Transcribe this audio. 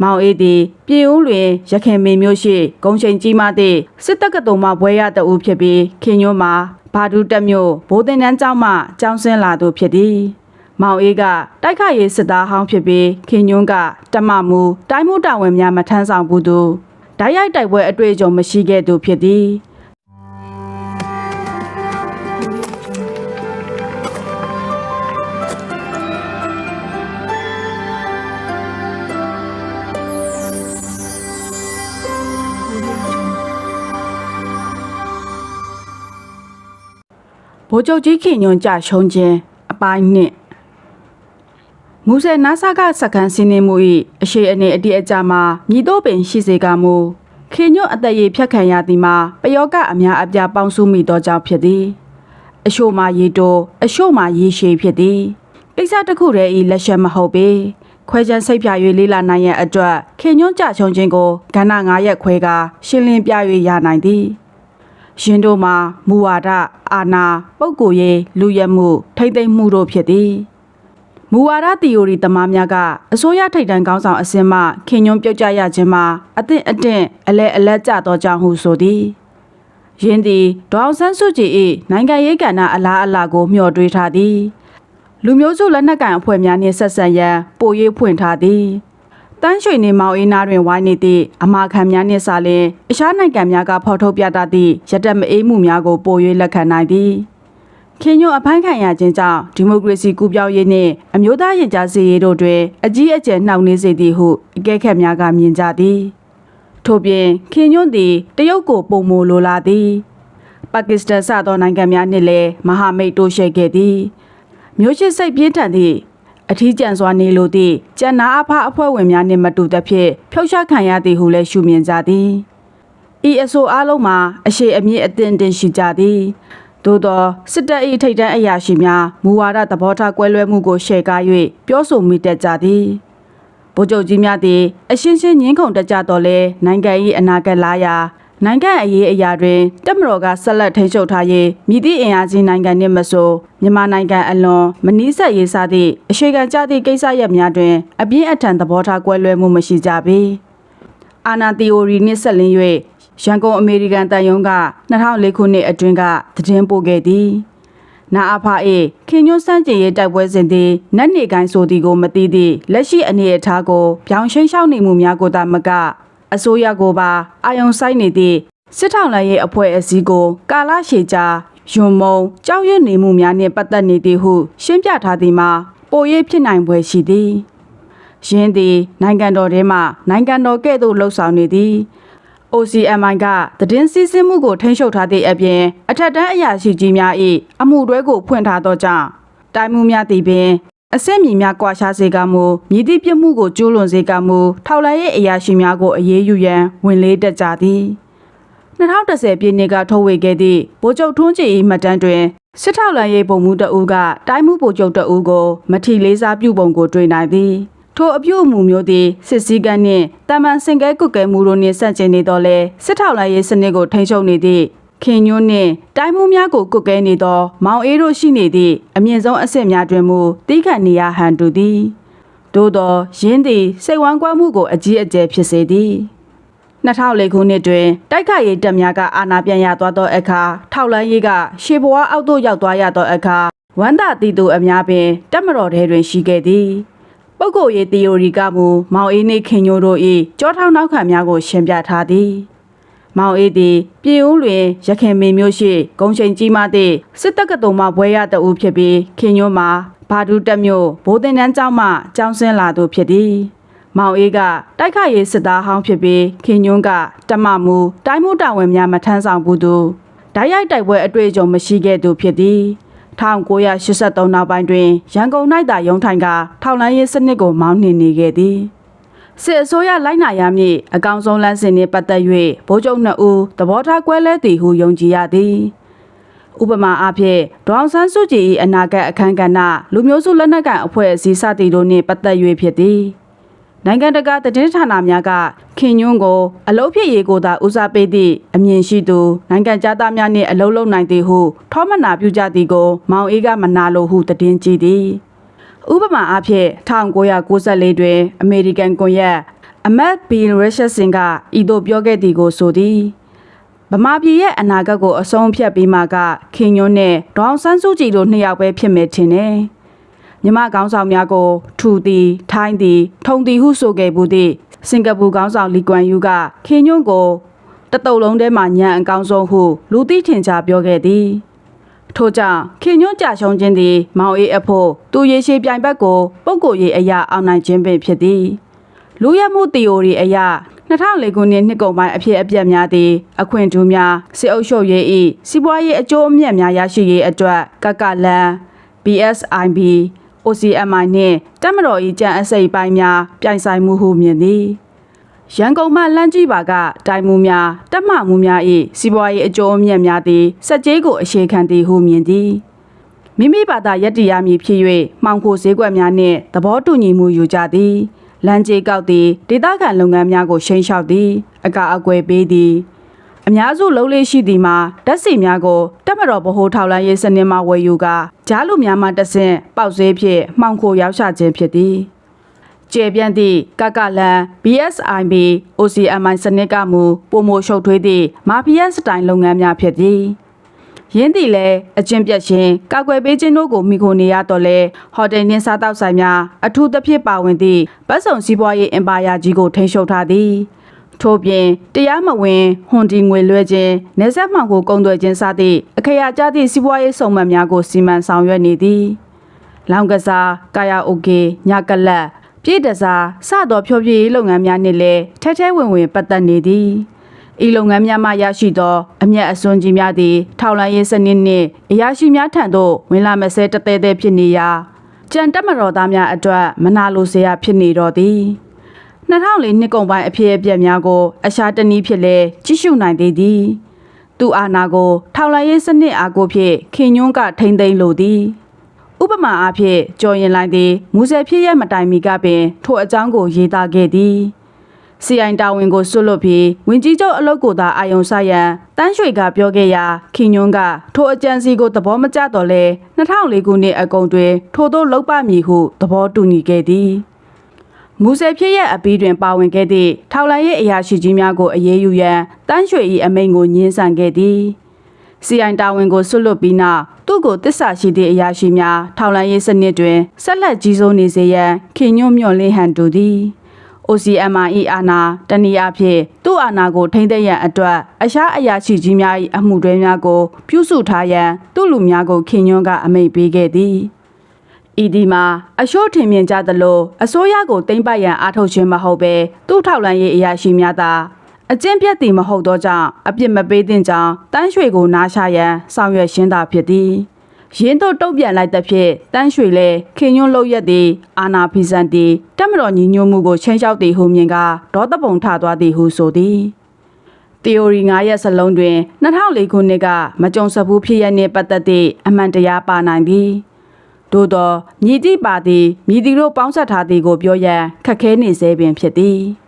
မောင်အေးသည်ပြည်ဦးလွင်ရခင်မင်းမျိုးရှိဂုံချိန်ကြီးမသည့်စစ်တပ်ကတုံမှဘွဲရတအူဖြစ်ပြီးခင်ညွန်းမှာဘာဒူတက်မျိုးဘိုးတင်တန်းကျောင်းမှကျောင်းဆင်းလာသူဖြစ်သည်မောင်အေးကတိုက်ခတ်ရေးစစ်သားဟောင်းဖြစ်ပြီးခင်ညွန်းကတမမူတိုင်းမှုတာဝန်များမထမ်းဆောင်ဘူးသူဓာတ်ရိုက်တိုက်ပွဲအတွေ့အကြုံမရှိခဲ့သူဖြစ်သည် ဗိုလ်ချုပ်ကြီးခင်ညွန်ကြရှုံးခြင်းအပိုင်းနှစ်မူဆယ်နာဆာကစကန်စင်းနေမှု၏အရှိအနေအတိအကျမှာမြည်တော့ပင်ရှိစေကမူခင်ညွန်အသက်ရည်ဖြတ်ခံရသည်မှာပယောကအများအပြားပေါင်းစုမိသောကြောင့်ဖြစ်သည်အရှို့မှာရေတိုးအရှို့မှာရေရှည်ဖြစ်သည်ကိစ္စတစ်ခုတည်းဤလက်ချက်မဟုတ်ပေခွဲချမ်းစိတ်ဖြာ၍လေးလာနိုင်ရန်အတွက်ခင်ညွန်ကြရှုံးခြင်းကိုကဏ္ဍ9ရက်ခွဲကရှင်းလင်းပြ၍ရနိုင်သည် ရှင်တို့မှာမူဝါဒအာနာပုပ်ကိုယ်ရေးလူရက်မှု ထိမ့်သိမ့်မှုတို့ဖြစ်သည်မူဝါဒသီအိုရီသမားများကအစိုးရထိပ်တန်းခေါင်းဆောင်အစင်းမှခင်ညွန်းပြုတ်ကြရခြင်းမှာအသင့်အတင့်အလဲအလက်ကျသောကြောင့်ဟုဆိုသည်ယင်းသည်ဒေါအောင်ဆန်းစုကြည်၏နိုင်ငံရေးကဏ္ဍအလားအလာကိုမျှော်တွေးထားသည်လူမျိုးစုလက်နက်ကိုင်အဖွဲ့များနှင့်ဆက်ဆံရန်ပို၍ဖွင့်ထားသည် တန်းရွှေနေမောင်အင်းနာတွင်ဝိုင်းနေသည့်အမာခံများနှင့်စာလင်အခြားနိုင်ငံများကဖော်ထုတ်ပြသသည့်ရတက်မအေးမှုများကိုပို၍လက်ခံနိုင်သည်ခင်ညွန့်အဖမ်းခံရခြင်းကြောင့်ဒီမိုကရေစီကူးပြောင်းရေးနှင့်အမျိုးသားရင်ကြားစေရေးတို့တွင်အကြီးအကျယ်နှောင့်နှေးစေသည်ဟုအကဲခတ်များကမြင်ကြသည်ထို့ပြင်ခင်ညွန့်သည်တရုတ်ကိုပုံမိုလိုလာသည်ပါကစ္စတန်စသောနိုင်ငံများနှင့်လည်းမဟာမိတ်တိုးရှိခဲ့သည်မျိုးချစ်စိတ်ပြင်းထန်သည့် အထီးကျန်စွာနေလိုသည့်ကျန်နာအဖအဖွဲ့ဝင်များနှင့်မတူသဖြင့်ဖျောက်ချခံရသည်ဟုလည်းရှုမြင်ကြသည်ဤအဆိုအားလုံးမှာအရှိအမြင့်အသင့်တင်ရှိကြသည်သို့သောစစ်တပ်၏ထိပ်တန်းအရာရှိများမူဝါဒသဘောထားကွဲလွဲမှုကိုရှေ့ကား၍ပြောဆိုမိတတ်ကြသည်ဗိုလ်ချုပ်ကြီးများသည်အရှင်းရှင်းငင်းခုန်တတ်ကြတော်လဲနိုင်ငံ၏အနာဂတ်လာရာ နိုင်ငံအရေးအရာတွင်တက်မတော်ကဆက်လက်ထိန်းချုပ်ထား၍မြည်သည့်အင်အားကြီးနိုင်ငံနှင့်မဆိုမြန်မာနိုင်ငံအလွန်မနီးစပ်ရေးစားသည့်အရှိခံကြသည့်ကိစ္စရပ်များတွင်အပြင်းအထန်သဘောထားကွဲလွဲမှုမရှိကြပေအာနာသီအိုရီနှင့်ဆက်လင်း၍ရန်ကုန်အမေရိကန်တန်ယုံက2004ခုနှစ်အတွင်းကသတင်းပို့ခဲ့သည်နာအဖအေခင်ညွန်းစန်းကျင်ရဲ့တိုက်ပွဲစဉ်သည်နတ်နေကိုင်းဆိုသည်ကိုမသိသည့်လက်ရှိအနေအထားကိုပြောင်းရှင်းရှောက်နေမှုများကိုသာမက အစိုးရကိုပါအာယုံဆိုင်နေသည့်စစ်ထောင်လှမ်းရေးအဖွဲ့အစည်းကို ကာလရှည်ကြာယွန်မုံကြောက်ရွံ့နေမှုများနှင့်ပတ်သက်နေသည်ဟု ရှင်းပြထားသည်မှာပို၍ဖြစ်နိုင်ပွဲရှိသည်ယင်းသည် နိုင်ငံတော်ထဲမှနိုင်ငံတော်ကဲ့သို့လှုပ်ဆောင်နေသည် OCMI ကသတင်းစီးဆင်းမှုကိုထိန်းချုပ်ထားသည့်အပြင်အထက်တန်းအရာရှိကြီးများ၏အမှုတွဲကိုဖွင့်ထားသောကြောင့်တိုင်းမှုများသည်ပင် အဆင့်မြင့်များကွာခြားစေကမူမြည်သည့်ပြစ်မှုကိုကျူးလွန်စေကမူထောက်လှမ်းရေးအရာရှိများကိုအရေးယူရန်ဝင်လေးတက်ကြသည်2010ပြည့်နှစ်ကထုတ်ဝေခဲ့သည့်ဗိုလ်ချုပ်ထွန်းကြည်၏မှတ်တမ်းတွင်စစ်ထောက်လှမ်းရေးပုံမှုတအူးကတိုင်းမှုဗိုလ်ချုပ်တအူးကိုမထီလေးစားပြုပုံကိုတွေ့နိုင်သည်ထိုအပြုအမူမျိုးသည်စစ်စည်းကမ်းနှင့်တာမန်စင်ကဲကုတ်ကဲမှုတို့နှင့်ဆန့်ကျင်နေတော့လဲစစ်ထောက်လှမ်းရေးစနစ်ကိုထိန်းချုပ်နေသည့် ခင်ညွန်းနှင့်တိုင်းမှုများကိုကုတ်ကဲနေသော မောင်အေးတို့ရှိနေသည့်အမြင့်ဆုံးအဆင့်များတွင်မူတီးခတ်နေရဟန်တူသည်သို့သောယင်းသည်စိတ်ဝမ်းကွဲမှုကိုအကြီးအကျယ်ဖြစ်စေသည်2004ခုနှစ်တွင်တိုက်ခိုက်ရေးတပ်များကအာဏာပြန်ရသွားသောအခါထောက်လန်းရေးကရှေဘဝအောက်သို့ရောက်သွားရသောအခါဝမ်းသာတည်သူအများပင်တပ်မတော်ထဲတွင်ရှိခဲ့သည်ပုဂ္ဂိုလ်ရေးသီအိုရီကမူမောင်အေးနှင့်ခင်ညိုတို့၏ကြောထောင်းနောက်ခံများကိုရှင်းပြထားသည် မောင်အေးသည်ပြည်ဦးလွင်ရခင်မင်းမျိုးရှိဂုံချိန်ကြီးမသည့်စစ်တပ်ကတုံမှဘွဲရတအူဖြစ်ပြီးခင်ညိုမှာဘာဒူတက်မျိုးဘိုးတင်တန်းကျောင်းမှကျောင်းဆင်းလာသူဖြစ်သည်မောင်အေးကတိုက်ခတ်ရေးစစ်သားဟောင်းဖြစ်ပြီးခင်ညွန်းကတမမူတိုင်းမှုတာဝန်များမထမ်းဆောင်ဘူးသူဓာတ်ရိုက်တိုက်ပွဲအတွေ့အကြုံမရှိခဲ့သူဖြစ်သည်1983နောက်ပိုင်းတွင်ရန်ကုန်၌သာရုံးထိုင်ကထောက်လန်းရေးစနစ်ကိုမောင်းနှင်နေခဲ့သည် စစ်အစိုးရလိုက်နာရမည့်အကောင်ဆုံးလမ်းစဉ်နှင့်ပတ်သက်၍ဗိုလ်ချုပ်နှစ်ဦးသဘောထားကွဲလဲသည်ဟုယုံကြည်ရသည်ဥပမာအားဖြင့်ဒေါအောင်ဆန်းစုကြည်၏အနာဂတ်အခမ်းကဏ္ဍလူမျိုးစုလက်နက်ကိုင်အဖွဲ့အစည်းစသည်တို့နှင့်ပတ်သက်၍ဖြစ်သည်နိုင်ငံတကာသတင်းဌာနများကခင်ညွန်းကိုအလုတ်ဖြစ်ရေးကိုသာဦးစားပေးသည့်အမြင်ရှိသူနိုင်ငံသားများနှင့်အလုတ်လုံနိုင်သည်ဟုထောမနာပြုကြသည်ကိုမောင်အေးကမနာလိုဟုသတင်းကြည်သည် ဥပမာအားဖြင့်1994တွင် အမေရိကန်ကွန်ရက်အမတ်ဘီရရှက်စင်ကဤသို့ပြောခဲ့သည်ကိုဆိုသည်ဗမာပြည်ရဲ့အနာဂတ်ကိုအဆုံးဖြတ်ပြီးမှကခင်ညွန်းနဲ့ဒေါအောင်ဆန်းစုကြည်တို့နှစ်ယောက်ပဲဖြစ်မယ်ထင်တယ်မြမကောင်းဆောင်များကို ထူသည်ထိုင်းသည် ထုံသည်ဟုဆိုခဲ့ဘူးသည့်စင်ကာပူကောင်းဆောင်လီကွမ်ယူကခင်ညွန်းကိုတတုတ်လုံးထဲမှာညံအကောင်းဆုံးဟုလူသိထင်ကြပြောခဲ့သည် ထို့ကြောင့်ခင်ညွန့်ကြရှုံးခြင်းသည် မောင်အေးအဖို့သူရေရှည်ပြိုင်ဘက်ကိုပုံကိုယ်ရေးအရာအောင်နိုင်ခြင်းပင်ဖြစ်သည်လူရမှုသီအိုရီအရာ2004ခုနှစ်နှစ်ကုန်ပိုင်းအဖြစ်အပျက်များသည်အခွင့်ထူးများစစ်အုပ်ချုပ်ရေး၏စီးပွားရေးအကျိုးအမြတ်များရရှိရေးအတွက်ကကလန် BSIB OCMI နှင့်တက်မတော်၏ကြံအစိပ်ပိုင်းများပြိုင်ဆိုင်မှုဟုမြင်သည် ရန်ကုန်မှလမ်းကြီးပါကတိုင်မှုများတက်မှမှုများ၏စီးပွားရေးအကျိုးအမြတ်များသည်စက်ကြေးကိုအခြေခံသည်ဟုမြင်သည်မိမိဘာသာယက်တရားမည်ဖြစ်၍မှောင်ခိုဈေးကွက်များနှင့်သဘောတူညီမှုယူကြသည်လမ်းကြေးကောက်သည်ဒေသခံလုပ်ငန်းများကိုရှိန်လျှောက်သည် အကာအကွယ်ပေးသည်အများစုလုံးလေးရှိသည်မှာဓာတ်စီများကိုတက်မတော်ဗဟိုထောက်လန်းရေးစနစ်မှဝယ်ယူကာဂျားလူများမှတဆင့်ပေါက်ဈေးဖြင့်မှောင်ခိုရောက်ချခြင်းဖြစ်သည် ကျေပြန့်သည့်ကကလန် BSIB OCMI စနစ်ကမူပုံမိုရှုပ်ထွေးသည့်မာဖီးယားစတိုင်လုပ်ငန်းများဖြစ်သည်ရင်းသည်လည်းအကျင့်ပြတ်ခြင်းကာကွယ်ပေးခြင်းတို့ကိုမိခိုနေရတော့လဲဟိုတယ်နှင့်စားတောက်ဆိုင်များအထူးသဖြင့်ပါဝင်သည့်ဗတ်စုံစီးပွားရေးအင်ပါယာကြီးကိုထိန်းချုပ်ထားသည်ထို့ပြင်တရားမဝင်ဟွန်ဒီငွေလွှဲခြင်းနေဆက်မှောင်ကိုကုံသွယ်ခြင်းစသည့်အခရာကျသည့်စီးပွားရေးစုံမှတ်များကိုစီမံဆောင်ရွက်နေသည်လောင်ကစားကာယာအိုကေညကလတ် ပြည်တစားစသောဖြောပြရေးလုပ်ငန်းများနှင့်လည်းထဲထဲဝင်ဝင်ပတ်သက်နေသည်ဤလုပ်ငန်းများမှရရှိသောအမျက်အစွန်းကြီးများသည်ထောက်လန်းရေးစနစ်နှင့်အရာရှိများထံသို့ဝင်လာမဆဲတသေးသေးဖြစ်နေရာကြံတက်မတော်သားများအတွက်မနာလိုစရာဖြစ်နေတော့သည်2004နှစ်ကုန်ပိုင်းအဖြစ်အပျက်များကိုအရှာတနည်းဖြစ်လဲကြည့်ရှုနိုင်သေးသည်သူအာနာကိုထောက်လန်းရေးစနစ်အားကိုဖြင့်ခင်ညွန်းကထိမ့်သိမ်းလိုသည် ဥပမာအားဖြင့်ကြော်ရင်လိုက်သည်မူဆယ်ဖြစ်ရမတိုင်မီကပင်ထိုအကြောင်းကိုရေးသားခဲ့သည်စီအိုင်တာဝန်ကိုဆွတ်လွတ်ပြီးဝင်ကြီးချုပ်အလုတ်ကိုသာအာယုံဆိုင်ရန်တန်းရွှေကပြောခဲ့ရာခင်ညွန်းကထိုအကြံစီကိုသဘောမကျတော့လဲ2004ခုနှစ်အကုန်တွင်ထိုသို့လောက်ပါမည်ဟုသဘောတူညီခဲ့သည်မူဆယ်ဖြစ်ရအပီးတွင်ပါဝင်ခဲ့သည့်ထောက်လိုင်းရဲ့အရာရှိကြီးများကိုအရေးယူရန်တန်းရွှေ၏အမိန့်ကိုညှင်းဆန်ခဲ့သည် စီအိုင်တာဝန်ကိုဆွတ်လွတ်ပြီးနောက်သူ့ကိုတစ္ဆာရှိသည့်အရာရှိများထောက်လန်းရေးစနစ်တွင်ဆက်လက်ကြီးစိုးနေစေရန်ခင်ညွန့်မြော့လင်းဟန်တူသည် OCMI အာနာတနည်းအားဖြင့်သူ့အာနာကိုထိမ့်သိမ်းရန်အတွက်အရှားအရာရှိကြီးများ၏အမှုတွဲများကို ပြုစုထားရန်သူ့လူများကိုခင်ညွန့်ကအမိန့်ပေးခဲ့သည်ဤဒီမှာအရှိုးထင်မြင်ကြသလိုအစိုးရကိုတိမ့်ပတ်ရန်အားထုတ်ခြင်းမဟုတ်ပဲသူ့ထောက်လန်းရေးအရာရှိများသာ အကျင့်ပြတ်သည်မဟုတ်သောကြောင့်အပြစ်မပေးသင့်ကြောင်းတန်းရွှေကိုနားရှာရန်ဆောင်ရွက်ရှင်းသာဖြစ်သည်ရင်းတို့တုတ်ပြန်လိုက်တဲ့ဖြင့်တန်းရွှေလည်းခင်ညွန့်လောက်ရက်သည်အာနာဖီဆန်သည်တက်မတော်ညီညွတ်မှုကိုချင်းချောက်သည်ဟုမြင်ကဒေါသပုံထသွားသည်ဟုဆိုသည် theory 9ရက်စလုံးတွင်2004ခုနှစ်ကမကြုံစဘူးဖြစ်ရနှင့်ပတ်သက်သည့်အမှန်တရားပါနိုင်သည်သို့သောမြည်သည့်ပါသည်မြည်သည်တို့ပေါင်းဆက်ထားသည်ကိုပြောရန်ခက်ခဲနေစေပင်ဖြစ်သည်